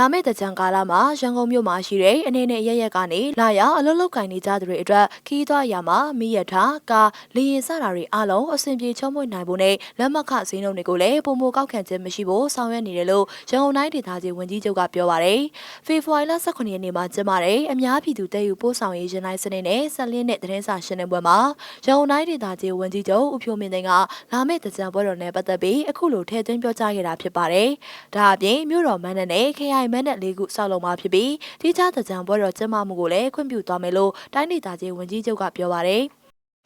လာမယ့်တကြံကာလမှာရန်ကုန်မြို့မှာရှိတဲ့အနေနဲ့ရရက်ကနေလာရောက်အလုပ်လုပ်ကင်နေကြသူတွေအတွက်ခီးသွွားရမှာမိရထားကာလေရင်စတာတွေအားလုံးအဆင်ပြေချုံးမွေ့နိုင်ဖို့နဲ့လက်မခဈေးနှုန်းတွေကိုလည်းပုံမကောက်ခံခြင်းမရှိဖို့ဆောင်ရွက်နေတယ်လို့ရန်ကုန်တိုင်းဒေသကြီးဝန်ကြီးချုပ်ကပြောပါရယ်ဖေဖော်ဝါရီလ18ရက်နေ့မှာကျင်းပတဲ့အများပြည်သူတည်ယူပို့ဆောင်ရေးရင်တိုင်းစနစ်နဲ့ဆက်လင်းတဲ့သတင်းစာရှင်းလင်းပွဲမှာရန်ကုန်တိုင်းဒေသကြီးဝန်ကြီးချုပ်ဦးဖြိုးမင်းသိန်းကလာမယ့်တကြံပွဲတော်နဲ့ပတ်သက်ပြီးအခုလိုထည့်သွင်းပြောကြားခဲ့တာဖြစ်ပါတယ်ဒါအပြင်မြို့တော်မန်းနဲ့ KI မန်းနဲ့လေးခုစောက်လုံးမှာဖြစ်ပြီးတိကျတကြံပွဲတော်ကျင်းပမှုကိုလည်းခွင့်ပြုသွားမယ်လို့တိုင်းဒေသကြီးဝန်ကြီးချုပ်ကပြောပါရယ်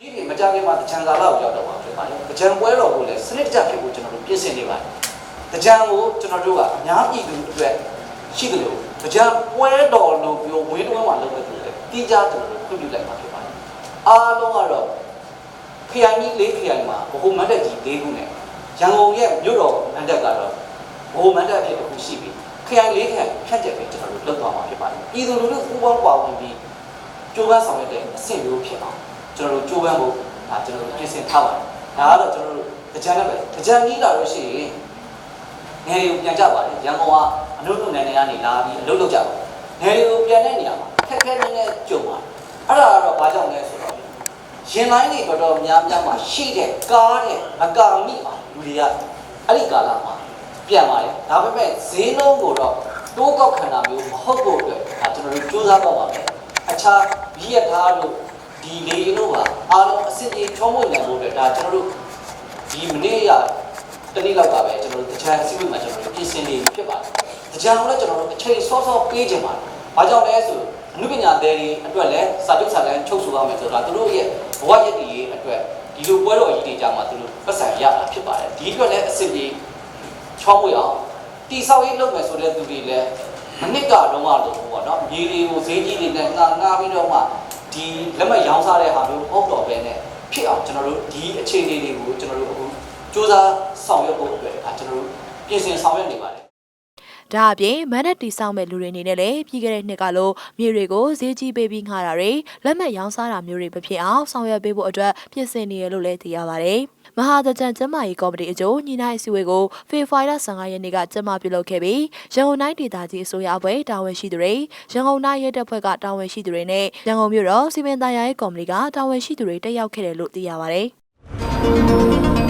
ဒီဒီမကြခင်မှာတကြံကာလကိုရောက်တော့မှာဖြစ်ပါတယ်။တကြံပွဲတော်ကိုလည်းစနစ်တကျဖြစ်ဖို့ကျွန်တော်တို့ပြင်ဆင်နေပါတယ်။တကြံကိုကျွန်တော်တို့ကအများပြည်သူအတွက်ရှိတယ်လို့တကြံပွဲတော်လို့ပြောဝင်းတွင်းမှာလုပ်တဲ့သူလည်းတိကျကျွန်တော်တို့ခွင့်ပြုလိုက်မှာဖြစ်ပါတယ်။အားလုံးကတော့ခရိုင်ကြီး၄ခရိုင်မှာဘဟုမန္တကြီး၄ခုနဲ့ရန်ကုန်ရဲ့မြို့တော်မန္တကတော့ဘဟုမန္တဖြစ်တစ်ခုရှိပြီး ခရိုင်၄ခရိုင်ဖြတ်ချက်ပဲကျွန်တော်တို့လုပ်သွားမှာဖြစ်ပါတယ်။ပြည်သူလူထုပူးပေါင်းပါဝင်ပြီးကြိုးပမ်းဆောင်ရွက်တဲ့အဆင့်မျိုးဖြစ်အောင်ကျွန်တော်တို့ကြိုးပမ်းဖို့ဒါကျွန်တော်တို့ပြင်ဆင်ထားပါတယ်ဒါကတော့ကျွန်တော်တို့ကြံနဲ့ပဲကြံကြီးလာလို့ရှိရင်ငယ်တွေကိုပြန်ကြပါတယ်ရန်ကုန်ကအနုထုနယ်နယ်ကနေလာပြီးအလုပ်လုပ်ကြပါတယ်ငယ်တွေကိုပြန်တဲ့နေရာမှာခက်ခဲနေနဲ့ကြုံပါတယ်အဲ့ဒါကတော့ဘာကြောင့်လဲဆိုတော့ရင်လိုင်းတွေတော်တော်များများမှာရှိတဲ့ကားတဲ့မကာမိပါလူတွေကအဲ့ဒီကာလမှာ ပြန်ပါတယ်ဒါပေမဲ့ဈေးနှုန်းကိုတော့တိုးကောက်ခံတာမျိုးမဟုတ်ဖို့အတွက်ဒါကျွန်တော်တို့စူးစမ်းတော့ပါမယ်အခြားဘီရက်သားလို့ဒီလေတို့ပါအားလုံးအစစ်အချုံးမွေနိုင်ဖို့အတွက်ဒါကျွန်တော်တို့ဒီမနေ့ရတနေ့လောက်ကပဲကျွန်တော်တို့တခြားအစည်းအဝေးမှာကျွန်တော်တို့ပြင်ဆင်နေပြီဖြစ်ပါတယ်။တခြားလည်းကျွန်တော်တို့အချိန်စောစောပေးခြင်းပါတယ်။ဘာကြောင့်လဲဆိုအမှုပညာသည်တွေအတွက်လည်းစာချုပ်စာတမ်းချုပ်ဆိုရမယ်ဆိုတာသူတို့ရဲ့ဘဝရည်တည်ရေးအတွက်ဒီလိုပွဲတော်ကြီးတွေကြမှာသူတို့ပတ်စံရတာဖြစ်ပါတယ်။ဒီအတွက်လည်းအစစ်အ ချောင်းမွေအောင်တိဆောက်ရေးလုပ်မယ်ဆိုတဲ့သူတွေလည်းမနစ်ကတော့မှလို့ပေါ့နော်မြေတွေကိုဈေးကြီးတွေနဲ့ငှားငှားပြီးတော့မှဒီလက်မှတ်ရောင်းစားတဲ့ဟာမျိုးမဟုတ်တော့ဘဲနဲ့ဖြစ်အောင်ကျွန်တော်တို့ဒီအခြေအနေတွေကိုကျွန်တော်တို့အခုစူးစမ်းဆောင်ရွက်ဖို့အတွက်ဒါကျွန်တော်တို့ပြင်ဆင်ဆောင်ရွက်နေပါတယ်ဒါအပြင်မန်နဲ့တီဆောင်မဲ့လူတွေအနေနဲ့လည်းပြီးခဲ့တဲ့နှစ်ကလိုမြေတွေကိုဈေးကြီးပေးပြီးငှားတာတွေလက်မှတ်ရောင်းစားတာမျိုးတွေမဖြစ်အောင်ဆောင်ရွက်ပေးဖို့အတွက်ပြင်ဆင်နေရလို့လည်းသိရပါဗျ။ မဟာတကြံကျမ်းမာရေးကော်မတီအကျိုးညီနိုင်အစည်းအဝေးကိုဖေဖော်ဝါရီလ15ရက်နေ့ကကျင်းပပြုလုပ်ခဲ့ပြီးရန်ကုန်တိုင်းဒေသကြီးအစိုးရအဖွဲ့တာဝန်ရှိသူတွေရန်ကုန်တိုင်းရဲတပ်ဖွဲ့ကတာဝန်ရှိသူတွေနဲ့ရန်ကုန်မြို့တော်စီမံသားရေးကော်မတီကတာဝန်ရှိသူတွေတက်ရောက်ခဲ့တယ်လို့သိရပါဗျ။